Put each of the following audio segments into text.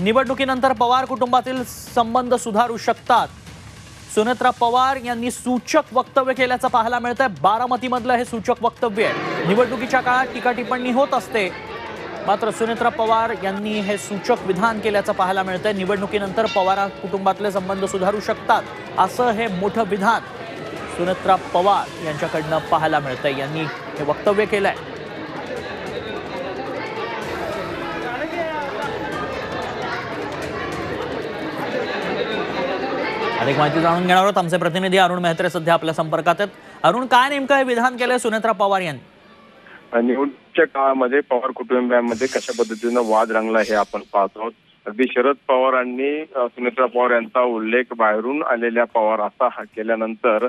निवडणुकीनंतर पवार कुटुंबातील संबंध सुधारू शकतात. सुनेत्रा पवार यांनी सूचक वक्तव्य केल्याचं पाहायला मिळतंय. बारामतीमधलं हे सूचक वक्तव्य आहे. निवडणुकीच्या काळात टीका टिप्पणी होत असते. मात्र सुनेत्रा पवार यांनी हे सूचक विधान केल्याचं पाहायला मिळतंय. निवडणुकीनंतर पवार कुटुंबातले संबंध सुधारू शकतात असं हे मोठं विधान सुनेत्रा पवार यांच्याकडनं पाहायला मिळतंय. यांनी हे वक्तव्य केलंय. अधिक माहिती जाणून घेणार आहोत. आमचे प्रतिनिधी अरुण मेहत्रे सध्या आपल्या संपर्कात आहेत. अरुण काय नेमकं हे विधान केलंय सुनेत्रा पवार यांनी? निवडणुकीच्या काळामध्ये पवार कुटुंबियांमध्ये कशा पद्धतीनं वाद रंगला हे आपण पाहतो अगदी शरद पवारांनी सुनेत्रा पवार यांचा उल्लेख बाहेरून आलेल्या पवार असा हा केल्यानंतर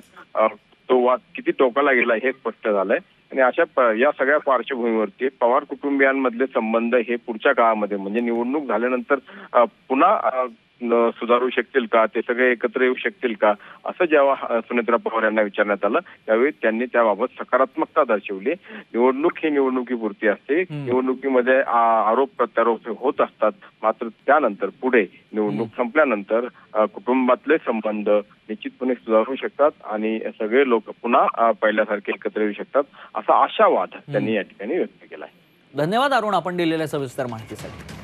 तो वाद किती टोकाला गेला हे स्पष्ट झालंय. आणि अशा या सगळ्या पार्श्वभूमीवरती पवार कुटुंबियांमधले संबंध हे पुढच्या काळामध्ये म्हणजे निवडणूक झाल्यानंतर पुन्हा सुधारू शकतील का? ते सगळे एकत्र येऊ शकतील का? असं जेव्हा सुनेत्रा पवार यांना विचारण्यात आलं. त्यावेळी त्यांनी त्याबाबत सकारात्मकता दर्शवली. निवडणूक ही निवडणुकीपुरती असते. निवडणुकीमध्ये आरोप प्रत्यारोप होत असतात. मात्र त्यानंतर पुढे निवडणूक संपल्यानंतर कुटुंबातले संबंध निश्चितपणे सुधारू शकतात आणि सगळे लोक पुन्हा पहिल्यासारखे एकत्र येऊ शकतात असा आशावाद त्यांनी या ठिकाणी व्यक्त केला आहे धन्यवाद अरुण आपण दिलेल्या सविस्तर माहितीसाठी.